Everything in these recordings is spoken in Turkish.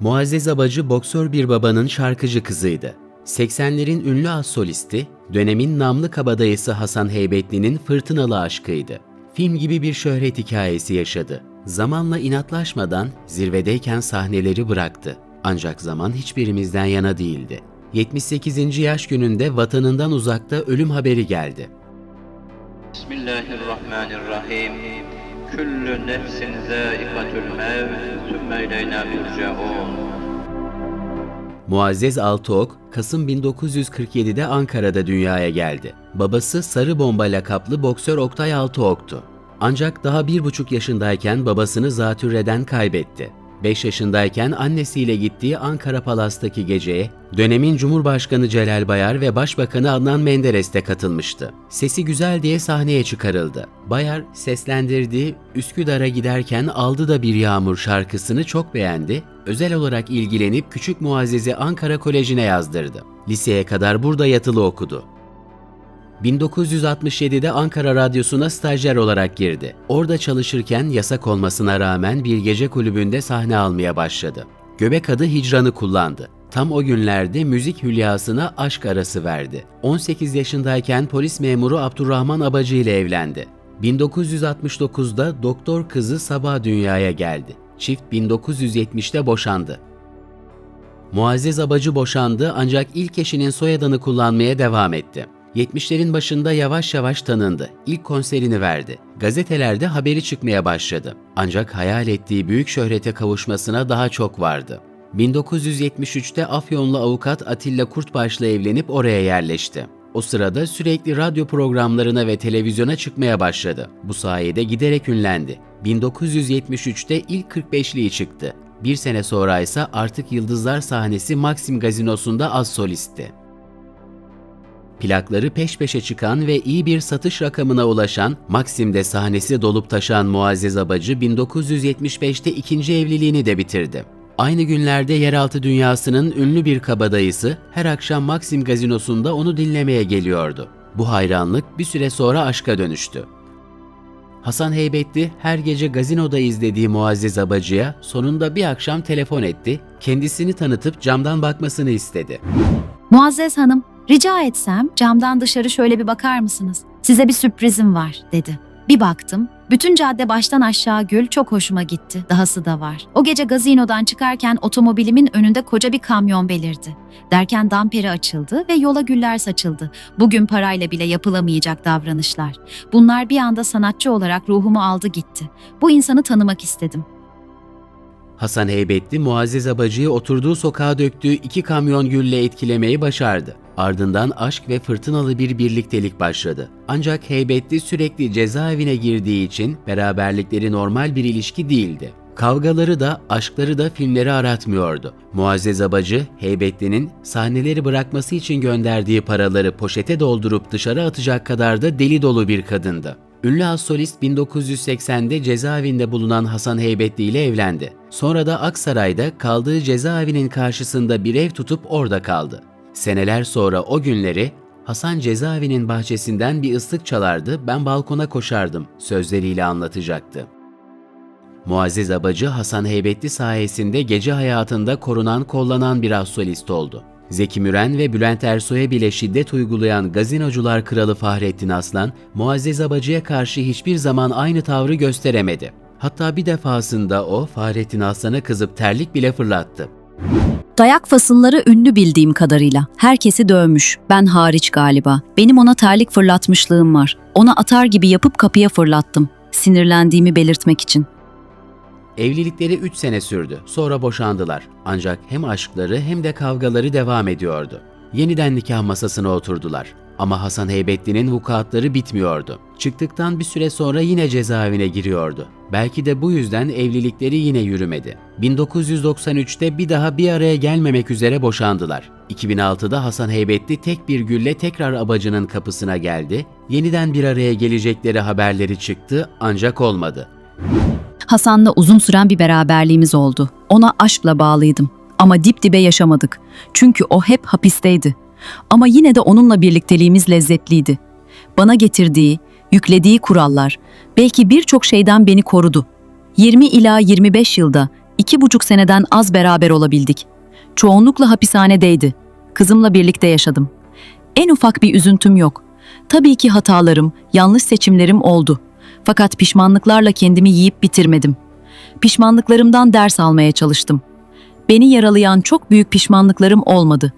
Muazzez Abacı boksör bir babanın şarkıcı kızıydı. 80'lerin ünlü az solisti, dönemin namlı kabadayısı Hasan Heybetli'nin fırtınalı aşkıydı. Film gibi bir şöhret hikayesi yaşadı. Zamanla inatlaşmadan zirvedeyken sahneleri bıraktı. Ancak zaman hiçbirimizden yana değildi. 78. yaş gününde vatanından uzakta ölüm haberi geldi. Bismillahirrahmanirrahim. Küllü nefsin zâikatul mevt, sümme ileyna turcaun. Muazzez Altıok, Kasım 1947'de Ankara'da dünyaya geldi. Babası Sarı Bomba lakaplı boksör Oktay Altıok'tu. Ancak daha bir buçuk yaşındayken babasını zatürreden kaybetti. 5 yaşındayken annesiyle gittiği Ankara Palas'taki geceye dönemin Cumhurbaşkanı Celal Bayar ve Başbakanı Adnan Menderes de katılmıştı. Sesi güzel diye sahneye çıkarıldı. Bayar seslendirdiği Üsküdar'a giderken aldı da bir yağmur şarkısını çok beğendi, özel olarak ilgilenip küçük Muazzez'i Ankara Koleji'ne yazdırdı. Liseye kadar burada yatılı okudu. 1967'de Ankara Radyosu'na stajyer olarak girdi. Orada çalışırken yasak olmasına rağmen bir gece kulübünde sahne almaya başladı. Göbek adı Hicran'ı kullandı. Tam o günlerde müzik hülyasına aşk arası verdi. 18 yaşındayken polis memuru Abdurrahman Abacı ile evlendi. 1969'da doktor kızı Sabah dünyaya geldi. Çift 1970'te boşandı. Muazzez Abacı boşandı ancak ilk eşinin soyadını kullanmaya devam etti. 70'lerin başında yavaş yavaş tanındı. İlk konserini verdi. Gazetelerde haberi çıkmaya başladı. Ancak hayal ettiği büyük şöhrete kavuşmasına daha çok vardı. 1973'te Afyonlu avukat Atilla Kurtbaş'la evlenip oraya yerleşti. O sırada sürekli radyo programlarına ve televizyona çıkmaya başladı. Bu sayede giderek ünlendi. 1973'te ilk 45'liği çıktı. Bir sene sonra ise artık Yıldızlar sahnesi Maxim Gazinosu'nda az solistti. Plakları peş peşe çıkan ve iyi bir satış rakamına ulaşan, Maxim'de sahnesi dolup taşan Muazzez Abacı 1975'te ikinci evliliğini de bitirdi. Aynı günlerde yeraltı dünyasının ünlü bir kabadayısı her akşam Maxim gazinosunda onu dinlemeye geliyordu. Bu hayranlık bir süre sonra aşka dönüştü. Hasan Heybetli her gece gazinoda izlediği Muazzez Abacı'ya sonunda bir akşam telefon etti, kendisini tanıtıp camdan bakmasını istedi. Muazzez Hanım, rica etsem camdan dışarı şöyle bir bakar mısınız? Size bir sürprizim var, dedi. Bir baktım, bütün cadde baştan aşağı gül çok hoşuma gitti. Dahası da var. O gece gazinodan çıkarken otomobilimin önünde koca bir kamyon belirdi. Derken damperi açıldı ve yola güller saçıldı. Bugün parayla bile yapılamayacak davranışlar. Bunlar bir anda sanatçı olarak ruhumu aldı gitti. Bu insanı tanımak istedim. Hasan Heybetli, Muazzez Abacı'yı oturduğu sokağa döktüğü iki kamyon gülle etkilemeyi başardı. Ardından aşk ve fırtınalı bir birliktelik başladı. Ancak Heybetli sürekli cezaevine girdiği için beraberlikleri normal bir ilişki değildi. Kavgaları da, aşkları da filmleri aratmıyordu. Muazzez Abacı, Heybetli'nin sahneleri bırakması için gönderdiği paraları poşete doldurup dışarı atacak kadar da deli dolu bir kadındı. Ünlü az solist 1980'de cezaevinde bulunan Hasan Heybetli ile evlendi. Sonra da Aksaray'da kaldığı cezaevinin karşısında bir ev tutup orada kaldı. Seneler sonra o günleri Hasan cezaevinin bahçesinden bir ıslık çalardı, ben balkona koşardım sözleriyle anlatacaktı. Muazzez Abacı Hasan Heybetli sayesinde gece hayatında korunan kollanan bir solist oldu. Zeki Müren ve Bülent Ersoy'a bile şiddet uygulayan gazinocular kralı Fahrettin Aslan, Muazzez Abacı'ya karşı hiçbir zaman aynı tavrı gösteremedi. Hatta bir defasında o Fahrettin Aslan'a kızıp terlik bile fırlattı. Dayak fasılları ünlü bildiğim kadarıyla. Herkesi dövmüş. Ben hariç galiba. Benim ona terlik fırlatmışlığım var. Ona atar gibi yapıp kapıya fırlattım. Sinirlendiğimi belirtmek için. Evlilikleri 3 sene sürdü. Sonra boşandılar. Ancak hem aşkları hem de kavgaları devam ediyordu. Yeniden nikah masasına oturdular. Ama Hasan Heybetli'nin vukuatları bitmiyordu. Çıktıktan bir süre sonra yine cezaevine giriyordu. Belki de bu yüzden evlilikleri yine yürümedi. 1993'te bir daha bir araya gelmemek üzere boşandılar. 2006'da Hasan Heybetli tek bir gülle tekrar abacının kapısına geldi. Yeniden bir araya gelecekleri haberleri çıktı ancak olmadı. Hasan'la uzun süren bir beraberliğimiz oldu. Ona aşkla bağlıydım. Ama dip dibe yaşamadık. Çünkü o hep hapisteydi. Ama yine de onunla birlikteliğimiz lezzetliydi. Bana getirdiği, yüklediği kurallar, belki birçok şeyden beni korudu. 20 ila 25 yılda, iki buçuk seneden az beraber olabildik. Çoğunlukla hapishanedeydi. Kızımla birlikte yaşadım. En ufak bir üzüntüm yok. Tabii ki hatalarım, yanlış seçimlerim oldu. Fakat pişmanlıklarla kendimi yiyip bitirmedim. Pişmanlıklarımdan ders almaya çalıştım. Beni yaralayan çok büyük pişmanlıklarım olmadı.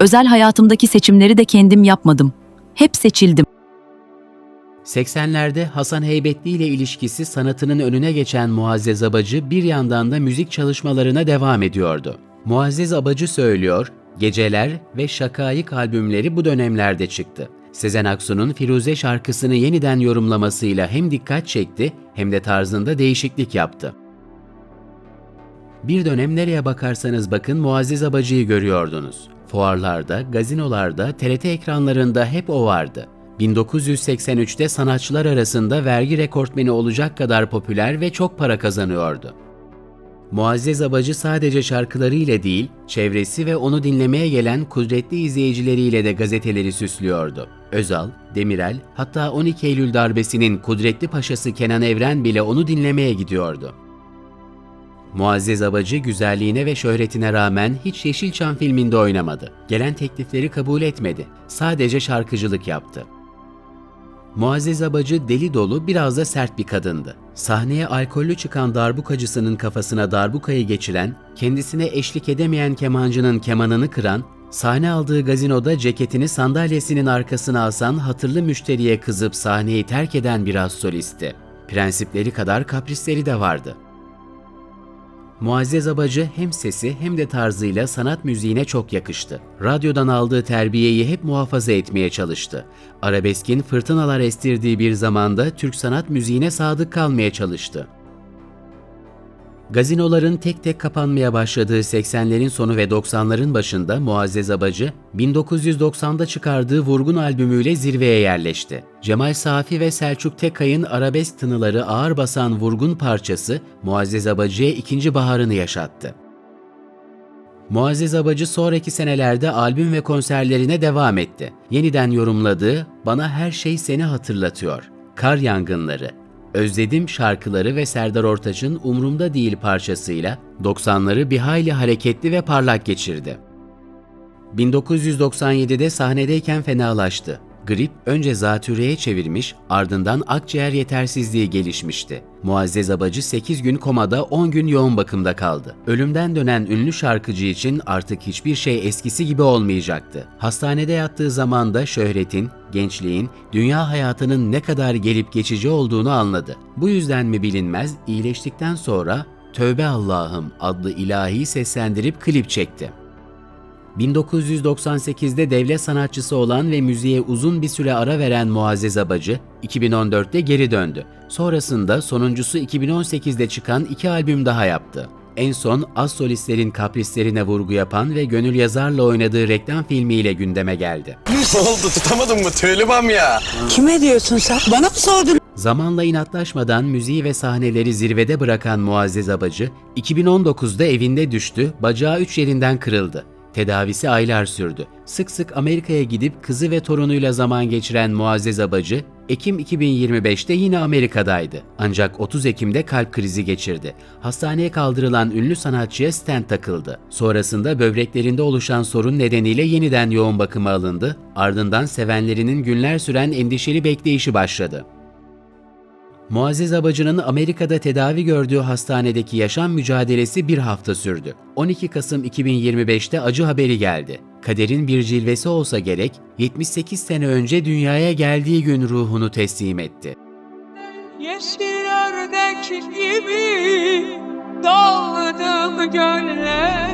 Özel hayatımdaki seçimleri de kendim yapmadım. Hep seçildim. 80'lerde Hasan Heybetli ile ilişkisi sanatının önüne geçen Muazzez Abacı bir yandan da müzik çalışmalarına devam ediyordu. Muazzez Abacı söylüyor, Geceler ve Şakayık albümleri bu dönemlerde çıktı. Sezen Aksu'nun Firuze şarkısını yeniden yorumlamasıyla hem dikkat çekti hem de tarzında değişiklik yaptı. Bir dönem nereye bakarsanız bakın Muazzez Abacı'yı görüyordunuz. Fuarlarda, gazinolarda, TRT ekranlarında hep o vardı. 1983'te sanatçılar arasında vergi rekortmeni olacak kadar popüler ve çok para kazanıyordu. Muazzez Abacı sadece şarkılarıyla değil, çevresi ve onu dinlemeye gelen kudretli izleyicileriyle de gazeteleri süslüyordu. Özal, Demirel, hatta 12 Eylül darbesinin kudretli paşası Kenan Evren bile onu dinlemeye gidiyordu. Muazzez Abacı güzelliğine ve şöhretine rağmen hiç Yeşilçam filminde oynamadı. Gelen teklifleri kabul etmedi. Sadece şarkıcılık yaptı. Muazzez Abacı deli dolu biraz da sert bir kadındı. Sahneye alkollü çıkan darbukacısının kafasına darbukayı geçiren, kendisine eşlik edemeyen kemancının kemanını kıran, sahne aldığı gazinoda ceketini sandalyesinin arkasına asan hatırlı müşteriye kızıp sahneyi terk eden bir solisti. Prensipleri kadar kaprisleri de vardı. Muazzez Abacı hem sesi hem de tarzıyla sanat müziğine çok yakıştı. Radyodan aldığı terbiyeyi hep muhafaza etmeye çalıştı. Arabeskin fırtınalar estirdiği bir zamanda Türk sanat müziğine sadık kalmaya çalıştı. Gazinoların tek tek kapanmaya başladığı 80'lerin sonu ve 90'ların başında Muazzez Abacı, 1990'da çıkardığı Vurgun albümüyle zirveye yerleşti. Cemal Safi ve Selçuk Tekay'ın arabesk tınıları ağır basan Vurgun parçası Muazzez Abacı'ya ikinci baharını yaşattı. Muazzez Abacı sonraki senelerde albüm ve konserlerine devam etti. Yeniden yorumladığı Bana Her Şey Seni Hatırlatıyor, Kar Yangınları, Özledim şarkıları ve Serdar Ortaç'ın Umrumda Değil parçasıyla 90'ları bir hayli hareketli ve parlak geçirdi. 1997'de sahnedeyken fenalaştı. Grip önce zatürreye çevirmiş, ardından akciğer yetersizliği gelişmişti. Muazzez Abacı 8 gün komada 10 gün yoğun bakımda kaldı. Ölümden dönen ünlü şarkıcı için artık hiçbir şey eskisi gibi olmayacaktı. Hastanede yattığı zamanda şöhretin, gençliğin, dünya hayatının ne kadar gelip geçici olduğunu anladı. Bu yüzden mi bilinmez, iyileştikten sonra Tövbe Allah'ım adlı ilahi seslendirip klip çekti. 1998'de devlet sanatçısı olan ve müziğe uzun bir süre ara veren Muazzez Abacı, 2014'te geri döndü. Sonrasında sonuncusu 2018'de çıkan iki albüm daha yaptı. En son az solistlerin kaprislerine vurgu yapan ve Gönül Yazar'la oynadığı reklam filmiyle gündeme geldi. Ne oldu tutamadın mı tüylübam ya? Kime diyorsun sen? Bana mı sordun? Zamanla inatlaşmadan müziği ve sahneleri zirvede bırakan Muazzez Abacı, 2019'da evinde düştü, bacağı üç yerinden kırıldı. Tedavisi aylar sürdü. Sık sık Amerika'ya gidip kızı ve torunuyla zaman geçiren Muazzez Abacı, Ekim 2025'te yine Amerika'daydı. Ancak 30 Ekim'de kalp krizi geçirdi. Hastaneye kaldırılan ünlü sanatçıya stent takıldı. Sonrasında böbreklerinde oluşan sorun nedeniyle yeniden yoğun bakıma alındı. Ardından sevenlerinin günler süren endişeli bekleyişi başladı. Muazzez Abacı'nın Amerika'da tedavi gördüğü hastanedeki yaşam mücadelesi bir hafta sürdü. 12 Kasım 2025'te acı haberi geldi. Kaderin bir cilvesi olsa gerek, 78 sene önce dünyaya geldiği gün ruhunu teslim etti. Yeşil ördek gibi daldım göllere.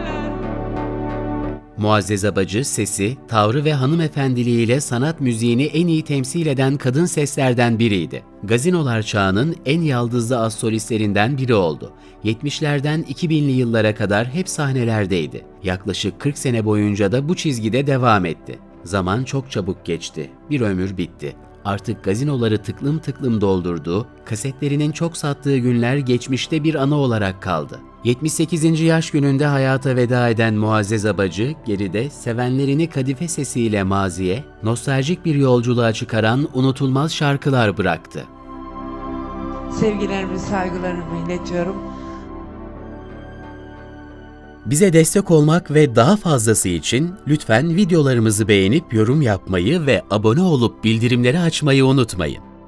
Muazzez Abacı sesi, tavrı ve hanımefendiliğiyle sanat müziğini en iyi temsil eden kadın seslerden biriydi. Gazinolar çağının en yaldızlı az solistlerinden biri oldu. 70'lerden 2000'li yıllara kadar hep sahnelerdeydi. Yaklaşık 40 sene boyunca da bu çizgide devam etti. Zaman çok çabuk geçti. Bir ömür bitti. Artık gazinoları tıklım tıklım doldurduğu, kasetlerinin çok sattığı günler geçmişte bir anı olarak kaldı. 78. yaş gününde hayata veda eden Muazzez Abacı, geride sevenlerini kadife sesiyle maziye, nostaljik bir yolculuğa çıkaran unutulmaz şarkılar bıraktı. Sevgilerimi, saygılarımı iletiyorum. Bize destek olmak ve daha fazlası için lütfen videolarımızı beğenip yorum yapmayı ve abone olup bildirimleri açmayı unutmayın.